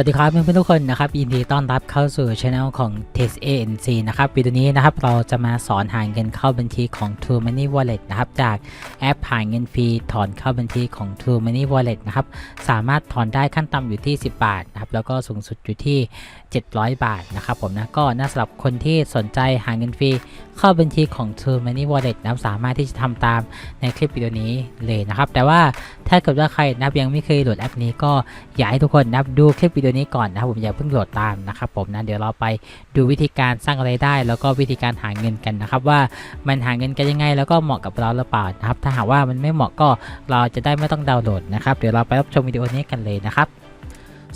วัสดีครับเพื่อนๆทุกคนนะครับยินดีต้อนรับเข้าสู่ช anel ของ Test ANC นะครับวิดีโอนี้นะครับเราจะมาสอนหาเงินเข้าบัญชีของ True Money Wallet นะครับจากแอปหาเงินฟรีถอนเข้าบัญชีของ True Money Wallet นะครับสามารถถอนได้ขั้นต่ำอยู่ที่ 10 บาทนะครับแล้วก็สูงสุดอยู่ที่700 บาทนะครับผมนะก็น่าสำหรับคนที่สนใจหาเงินฟรีเข้าบัญชีของ True Money Wallet นับสามารถที่จะทำตามในคลิปวิดีโอนี้เลยนะครับ แต่ว่าถ้าเกิดว่าใครนับยังไม่เคยโหลดแอปนี้ก็อยากให้ทุกคนนับดูคลิปวิดีโอนี้ก่อนนะครับผมอย่าเพิ่งโหลดตามนะครับผมนะเดี๋ยวเราไปดูวิธีการสร้างรายได้ แล้วก็วิธีการหาเงินกันนะครับ ว่ามันหาเงินกันยังไง แล้วก็เหมาะกับเราหรือเปล่านะครับ ถ้าหากว่ามันไม่เหมาะก็เราจะได้ไม่ต้องดาวน์โหลดนะครับเดี๋ยวเราไปรับชมวิดีโอนี้กันเลยนะครับ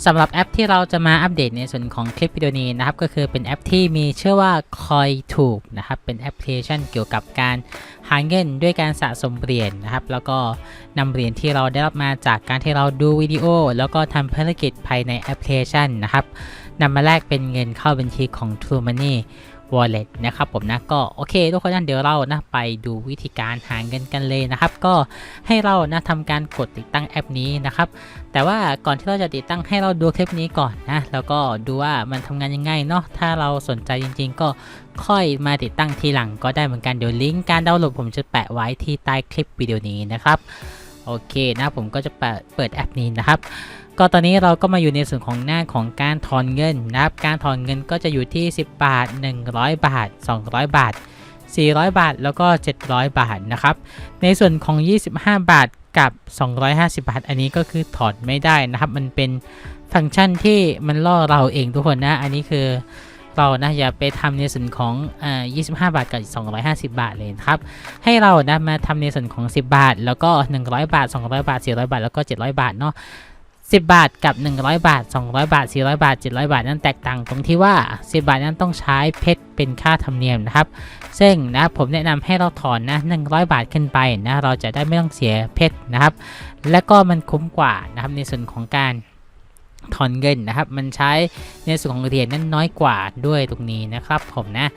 สำหรับแอปที่เราจะมาอัปเดตในส่วนของคลิปวิดีโอนี้นะครับ ก็คือเป็นแอปที่มีชื่อว่า CoinTube นะครับ เป็นแอปพลิเคชันเกี่ยวกับการหาเงินด้วยการสะสมเหรียญนนะครับ แล้วก็นำเหรียญที่เราได้รับมาจากการที่เราดูวิดีโอ แล้วก็ทำภารกิจภายในแอปพลิเคชันนะครับนำมาแลกเป็นเงินเข้าบัญชีของ True Money Wallet นะครับผมนะก็โอเคทุกคนนั้นเดี๋ยวเรานะไปดูวิธีการหาเงินกันเลยนะครับ ก็ให้เรานะทำการกดติดตั้งแอปนี้นะครับ แต่ว่าก่อนที่เราจะติดตั้งให้เราดูคลิปนี้ก่อนนะแล้วก็ดูว่ามันทำงานยังไงเนาะถ้าเราสนใจจริง ๆ ก็ค่อยมาติดตั้งทีหลังก็ได้เหมือนกันเดี๋ยวลิงก์การดาวน์โหลดผมจะแปะไว้ที่ใต้คลิปวิดีโอนี้นะครับโอเคนะผมก็จะเปิดแอปนี้นะครับ ก็ตอนนี้เราก็มาอยู่ในส่วนของหน้าของการถอนเงินนะครับ การถอนเงินก็จะอยู่ที่ 10 บาท 100 บาท 200 บาท 400 บาท แล้วก็ 700 บาทนะครับ ในส่วนของ 25 บาทกับ 250 บาท อันนี้ก็คือถอนไม่ได้นะครับ มันเป็นฟังก์ชันที่มันล่อเราเองทุกคนนะ อันนี้คือเรานะอย่าไปทำในส่วนของอ่า25 บาทกับ 250 บาทเลยครับ ให้เรานะมาทำในส่วนของ 10 บาท แล้วก็ 100 บาท 200 บาท 400 บาท แล้วก็ 700 บาทเนาะ 10 บาทกับ 100 บาท 200 บาท 400 บาท 700 บาทนั้นแตกต่างตรงที่ว่า 10 บาทนั้นต้องใช้เพชรเป็นค่าธรรมเนียมนะครับ ซึ่งนะผมแนะนำให้เราถอนนะ 100 บาทขึ้นไปนะเราจะได้ไม่ต้องเสียเพชรนะครับ และก็มันคุ้มกว่านะครับในส่วนของการถอนเงินนะครับ มันใช้ในส่วนของเหรียญนั้นน้อยกว่าด้วยตรงนี้นะครับผมนะ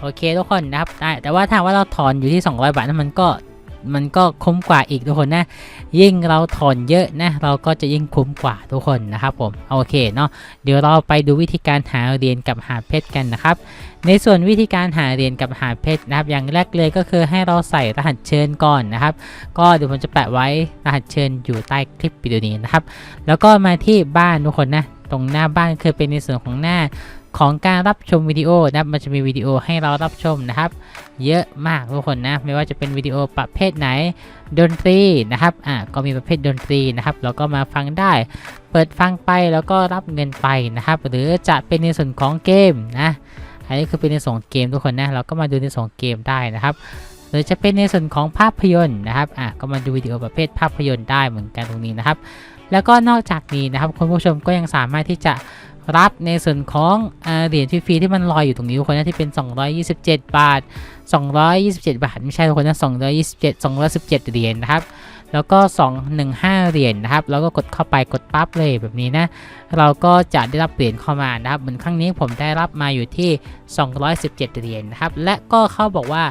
โอเคทุกคนนะครับ แต่ว่าถ้าว่าเราถอนอยู่ที่ 200 บาทนั้นมันก็ มันก็คุ้มกว่าอีกทุกคนนะ ยิ่งเราถอนเยอะนะ เราก็จะยิ่งคุ้มกว่าทุกคนนะครับผม โอเคเนาะ เดี๋ยวเราไปดูวิธีการหาเหรียญกับหาเพชรกันนะครับ ในส่วนวิธีการหาเหรียญกับหาเพชรนะครับ อย่างแรกเลยก็คือให้เราใส่รหัสเชิญก่อนนะครับ ก็เดี๋ยวผมจะแปะไว้รหัสเชิญอยู่ใต้คลิปวิดีโอนี้นะครับ แล้วก็มาที่บ้านทุกคนนะ ตรงหน้าบ้านคือเป็นในส่วนของหน้า ของการรับชมวิดีโอนะครับมันจะมีวิดีโอให้เรารับชมนะครับ เยอะมากทุกคนนะไม่ว่าจะเป็นวิดีโอประเภทไหนดนตรีนะครับอ่าก็มีประเภทดนตรีนะครับเราก็มาฟังได้ เปิดฟังไปแล้วก็รับเงินไปนะครับ หรือจะเป็นในส่วนของเกมนะอันนี้คือเป็นในส่วนของเกมทุกคนนะเราก็มาดูในส่วนของเกมได้นะครับหรือจะเป็นในส่วนของภาพยนตร์นะครับอะก็มาดูวิดีโอประเภทภาพยนตร์ได้เหมือนกันตรงนี้นะครับ แล้วก็นอกจากนี้นะครับคุณผู้ชมก็ยังสามารถที่จะ รับในส่วนของเหรียญฟรีๆที่มันลอยอยู่ตรงนี้ทุกคนนะที่เป็น 227 บาท 227 บาท ไม่ใช่ทุกคนนะ227 217เหรียญนะครับแล้วก็ 215 เหรียญนะครับ แล้วก็กดเข้าไปกดปั๊บเลยแบบนี้นะ เราก็จะได้รับเหรียญเข้ามานะครับ เหมือนครั้งนี้ผมได้รับมาอยู่ที่ 217 เหรียญนะครับ และก็เขาบอกว่า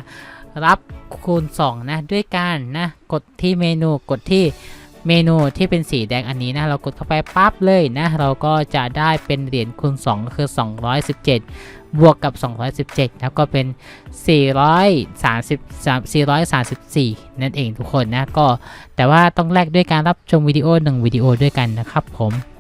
รับคูณ 2 นะ ด้วยการนะ กดที่เมนูกดที่ เมนูที่เป็นสีแดงอันนี้นะเรากดเข้าไปปั๊บเลยนะ เราก็จะได้เป็นเหรียญคูณ2ก็คือ 217 บวกกับ 217 แล้วก็เป็น 430 434 นั่นเองทุกคนนะก็แต่ว่าต้องแลกด้วยการรับชมวิดีโอหนึ่งวิดีโอด้วยกันนะครับผม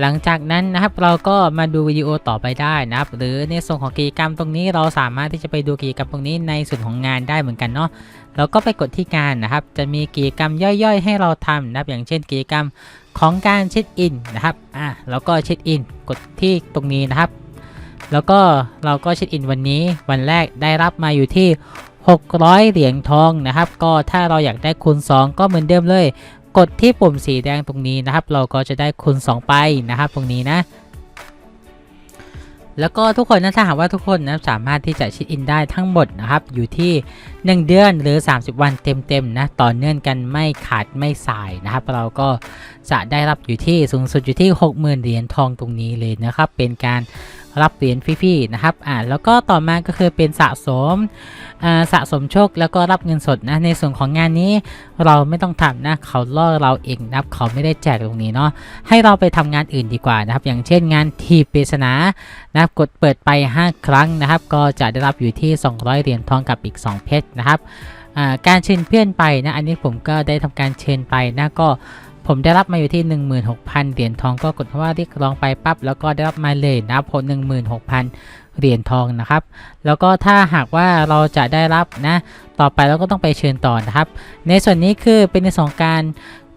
หลังจากนั้นนะครับเราก็มาดูวิดีโอต่อไปได้นะครับ หรือในส่วนของกิจกรรมตรงนี้เราสามารถที่จะไปดูกิจกรรมตรงนี้ในส่วนของงานได้เหมือนกันเนาะเราก็ไปกดที่งานนะครับ จะมีกิจกรรมย่อยๆ ให้เราทำนะครับ อย่างเช่นกิจกรรมของการเช็คอินนะครับอะแล้วก็เช็คอินกดที่ตรงนี้นะครับ แล้วก็เราก็เช็คอินวันนี้วันแรกได้รับมาอยู่ที่600 เหรียญทองนะครับ ก็ถ้าเราอยากได้คูณ 2 ก็เหมือนเดิมเลย กดที่ปุ่มสีแดงตรงนี้นะครับ เราก็จะได้คูณ2 ไปนะครับ ตรงนี้นะ แล้วก็ทุกคนนะถ้าหากว่าทุกคนนะสามารถที่จะชิดอินได้ทั้งหมดนะครับ อยู่ที่ 1 เดือนหรือ 30 วันเต็มๆนะต่อเนื่องกันไม่ขาดไม่สายนะครับ เราก็จะได้รับอยู่ที่สูงสุดอยู่ที่ 60,000 เหรียญทองตรงนี้เลยนะครับ เป็นการ รับเหรียญฟรีๆนะครับอ่าแล้วก็ต่อมาก็คือเป็นสะสมอ่าสะสมโชคแล้วก็รับเงินสดนะในส่วนของงานนี้เราไม่ต้องทำนะเขาล่อเราเองนะครับเขาไม่ได้แจกตรงนี้เนาะให้เราไปทำงานอื่นดีกว่านะครับ อย่างเช่นงานทีปริศนานะครับกดเปิดไป 5 ครั้งนะครับ ก็จะได้รับอยู่ที่ 200 เหรียญทองกับอีก 2 เพชรนะครับอ่าการเชิญเพื่อนไปนะอันนี้ผมก็ได้ทำการเชิญไปนะก็ ผมได้รับมาอยู่ที่ 16,000 เหรียญทองก็กดคำว่าเรียกร้องไปปั๊บแล้วก็ได้รับมาเลยนะครับผล16,000 เหรียญทองนะครับ แล้วก็ถ้าหากว่าเราจะได้รับนะต่อไปเราก็ต้องไปเชิญต่อนะครับ ในส่วนนี้คือเป็นในส่วนของการ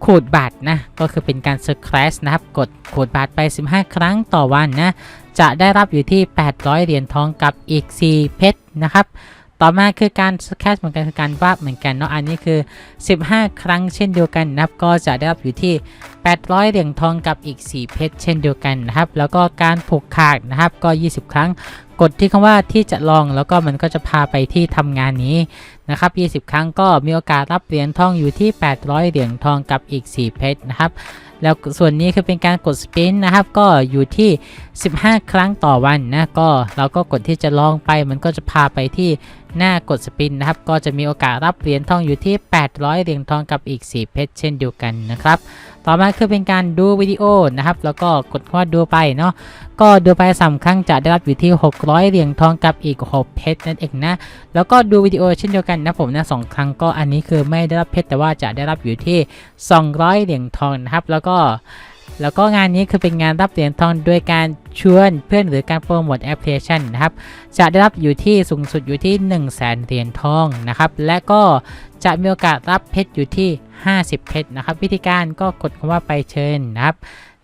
ขูดบัตรนะก็คือเป็นการ s c r a t c h นะครับกดขูดบัตรไป 15 ครั้งต่อวันนะจะได้รับอยู่ที่ 800 เหรียญทองกับอีก 4 เพชรนะครับ ต่อมาคือการแคชเหมือนกันคือการวาดเหมือนกันเนาะอันนี้คือ 15 ครั้งเช่นเดียวกันนะครับก็จะได้รับอยู่ที่ 800 เหรียญทองกับอีก 4 เพชรเช่นเดียวกันนะครับ แล้วก็การผูกขาดนะครับก็ 20 ครั้งกดที่คำว่าที่จะลองแล้วก็มันก็จะพาไปที่ทำงานนี้นะครับ 20 ครั้งก็มีโอกาสรับเหรียญทองอยู่ที่ 800 เหรียญทองกับอีก 4 เพชรนะครับ แล้วส่วนนี้คือเป็นการกดสปินนะครับก็อยู่ที่ 15 ครั้งต่อวันนะก็เราก็กดที่จะลองไปมันก็จะพาไปที่หน้ากดสปินนะครับ ก็จะมีโอกาสรับเหรียญทองอยู่ที่ 800 เหรียญทองกับอีก 4 เพชรเช่นเดียวกันนะครับ ต่อมาคือเป็นการดูวิดีโอนะครับ แล้วก็กดคำว่าดูไปเนาะก็ดูไปสามครั้งจะได้รับอยู่ที่ 600 เหรียญทองกับอีก 6 เพชรนั่นเองนะ แล้วก็ดูวิดีโอเช่นเดียวกันนะผมนะสองครั้งก็อันนี้คือไม่ได้รับเพชรแต่ว่าจะได้รับอยู่ที่ 200 เหรียญทองนะครับ แล้วก็ แล้วก็งานนี้คือเป็นงานรับเหรียญทองโดยการชวนเพื่อนหรือการโปรโมทแอปพลิเคชันนะครับ จะได้รับอยู่ที่สูงสุดอยู่ที่ 1 0 0 0 0แสนเหรียญทองนะครับ และก็จะมีโอกาสรับเพชรอยู่ที่ 50 เพชรนะครับ วิธีการก็กดคำว่าไปเชิญนะครับ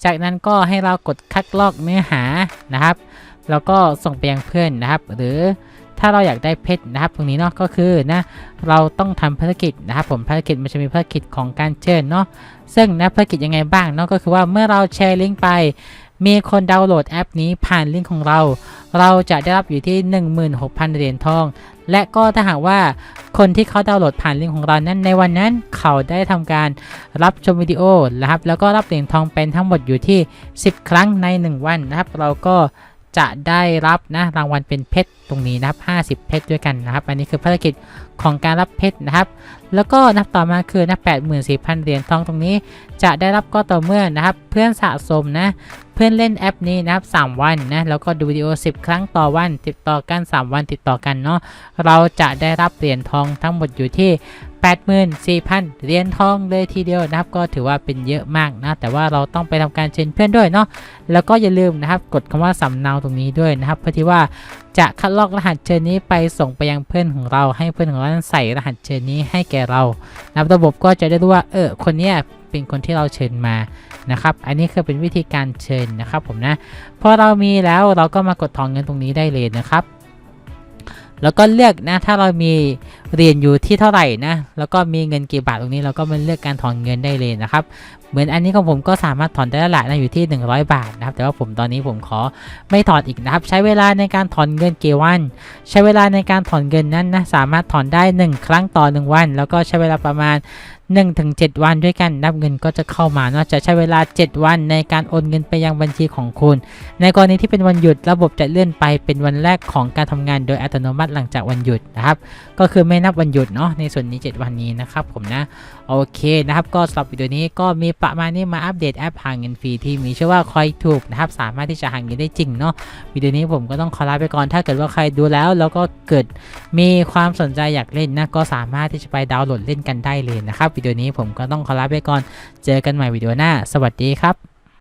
จากนั้นก็ให้เรากดคัดลอกเนื้อหานะครับ แล้วก็ส่งไปยังเพื่อนนะครับ หรือ ถ้าเราอยากได้เพชรนะครับ ตรงนี้เนาะก็คือนะเราต้องทำภารกิจนะครับผมภารกิจมันจะมีภารกิจของการเชิญเนาะซึ่งนะภารกิจยังไงบ้างเนาะก็คือว่าเมื่อเราแชร์ลิงก์ไป มีคนดาวน์โหลดแอปนี้ผ่านลิงก์ของเรา เราจะได้รับอยู่ที่ 16,000 เหรียญทอง และก็ถ้าหากว่าคนที่เขาดาวน์โหลดผ่านลิงก์ของเรานั้นในวันนั้นเขาได้ทำการรับชมวิดีโอนะครับแล้วก็รับเหรียญทองเป็นทั้งหมดอยู่ที่ 10 ครั้งใน 1 วันนะครับ เราก็ จะได้รับนะรางวัลเป็นเพชรตรงนี้นะครับ50 เพชรด้วยกันนะครับ อันนี้คือภารกิจของการรับเพชรนะครับ แล้วก็นับต่อมาคือนะ84,000 เหรียญทองตรงนี้ จะได้รับก็ต่อเมื่อนะครับ เพื่อนสะสมนะ เพื่อนเล่นแอปนี้นะครับ 3 วันนะ แล้วก็ดูวิดีโอ 10 ครั้งต่อวัน ติดต่อกัน 3 วันติดต่อกันเนาะ เราจะได้รับเหรียญทองทั้งหมดอยู่ที่ 84,000 เหรียญทองเลยทีเดียวนะครับ ก็ถือว่าเป็นเยอะมากนะ แต่ว่าเราต้องไปทำการเชิญเพื่อนด้วยเนาะ แล้วก็อย่าลืมนะครับ กดคำว่าสำเนาตรงนี้ด้วยนะครับ เพื่อที่ว่าจะคัดลอกรหัสเชิญนี้ไปส่งไปยังเพื่อนของเรา ให้เพื่อนของเราใส่รหัสเชิญนี้ให้แก่เรานะครับระบบก็จะได้รู้ว่า เออ คนเนี้ยเป็นคนที่เราเชิญมานะครับ อันนี้คือเป็นวิธีการเชิญนะครับผมนะ พอเรามีแล้วเราก็มากดถอนเงินตรงนี้ได้เลยนะครับ แล้วก็เลือกนะ ถ้าเรามี เหรียญอยู่ที่เท่าไหร่นะ แล้วก็มีเงินกี่บาทตรงนี้เราก็มาเลือกการถอนเงินได้เลยนะครับ เหมือนอันนี้ของผมก็สามารถถอนได้แล้วแหละนะอยู่ที่ 100 บาทนะครับ แต่ว่าผมตอนนี้ผมขอไม่ถอนอีกนะครับ ใช้เวลาในการถอนเงินกี่วัน ใช้เวลาในการถอนเงินนั้นนะ สามารถถอนได้ 1 ครั้งต่อ 1 วัน แล้วก็ใช้เวลาประมาณ1-7 วันด้วยกันนับเงินก็จะเข้ามาเนาะจะใช้เวลา 7 วันในการโอนเงินไปยังบัญชีของคุณ ในกรณีที่เป็นวันหยุดระบบจะเลื่อนไปเป็นวันแรกของการทำงานโดยอัตโนมัติหลังจากวันหยุดนะครับ ก็คือไม่นับวันหยุดเนาะในส่วนนี้ 7 วันนี้นะครับผมนะ โอเคนะครับก็สำหรับวิดีโอนี้ก็มีประมาณนี้มาอัปเดตแอปหาเงินฟรีที่มีชื่อว่าคอยถูกนะครับสามารถที่จะหาเงินได้จริงเนาะวิดีโอนี้ผมก็ต้องขอลาไปก่อนถ้าเกิดว่าใครดูแล้วแล้วก็เกิดมีความสนใจอยากเล่นนะก็สามารถที่จะไปดาวน์โหลดเล่นกันได้เลยนะครับวิดีโอนี้ผมก็ต้องขอลาไปก่อนเจอกันใหม่วิดีโอหน้า สวัสดีครับ